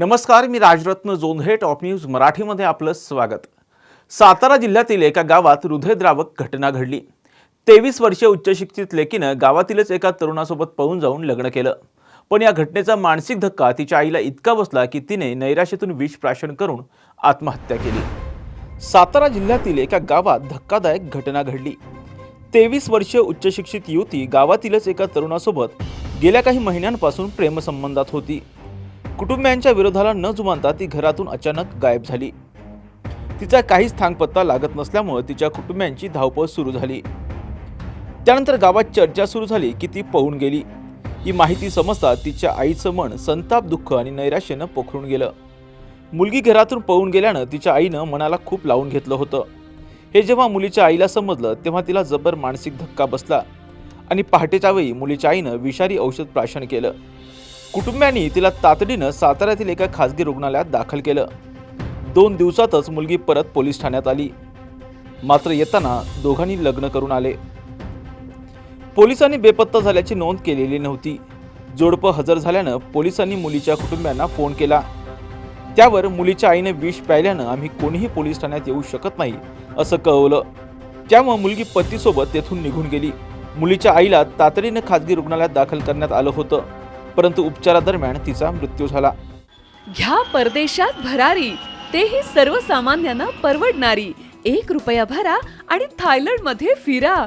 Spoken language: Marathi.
नमस्कार मी राजरत्न जोंधळे टॉप न्यूज मराठीमध्ये आपलं स्वागत. सातारा जिल्ह्यातील एका गावात हृदयद्रावक घटना घडली. तेवीस वर्षीय उच्चशिक्षित लेकीनं गावातीलच एका तरुणासोबत पळून जाऊन लग्न केलं. पण या घटनेचा मानसिक धक्का तिच्या आईला इतका बसला की तिने नैराश्यातून विष प्राशन करून आत्महत्या केली. सातारा जिल्ह्यातील एका गावात धक्कादायक घटना घडली. तेवीस वर्षीय उच्चशिक्षित युवती गावातीलच एका तरुणासोबत गेल्या काही महिन्यांपासून प्रेमसंबंधात होती. कुटुंबियांच्या विरोधाला न जुमानता ती घरातून अचानक गायब झाली. तिचा काहीच थांगपत्ता लागत नसल्यामुळे तिच्या कुटुंबियांची धावपळ सुरू झाली. त्यानंतर गावात चर्चा सुरू झाली की ती पळून गेली. ही माहिती समजता तिच्या आईचं मन संताप दुःख आणि नैराश्यानं पोखरून गेलं. मुलगी घरातून पळून गेल्यानं तिच्या आईनं मनाला खूप लावून घेतलं होतं. हे जेव्हा मुलीच्या आईला समजलं तेव्हा तिला जबर मानसिक धक्का बसला आणि पहाटेच्या वेळी मुलीच्या आईनं विषारी औषध प्राशन केलं. कुटुंबियांनी तिला तातडीनं साताऱ्यातील एका खासगी रुग्णालयात दाखल केलं. दोन दिवसातच मुलगी परत पोलीस ठाण्यात आली. मात्र येताना दोघांनी लग्न करून आले. पोलिसांनी बेपत्ता झाल्याची नोंद केलेली नव्हती. जोडपं हजर झाल्यानं पोलिसांनी मुलीच्या कुटुंबियांना फोन केला. त्यावर मुलीच्या आईने विष प्यायल्यानं आम्ही कोणीही पोलीस ठाण्यात येऊ शकत नाही असं कळवलं. त्यामुळे मुलगी पतीसोबत तेथून निघून गेली. मुलीच्या आईला तातडीनं खाजगी रुग्णालयात दाखल करण्यात आलं होतं. परंतु उपचारादरम्यान तिचा मृत्यू झाला. घ्या परदेशात भरारी. तेही सर्वसामान्यांना परवडणारी. एक रुपया भरा आणि थायलंडमध्ये फिरा.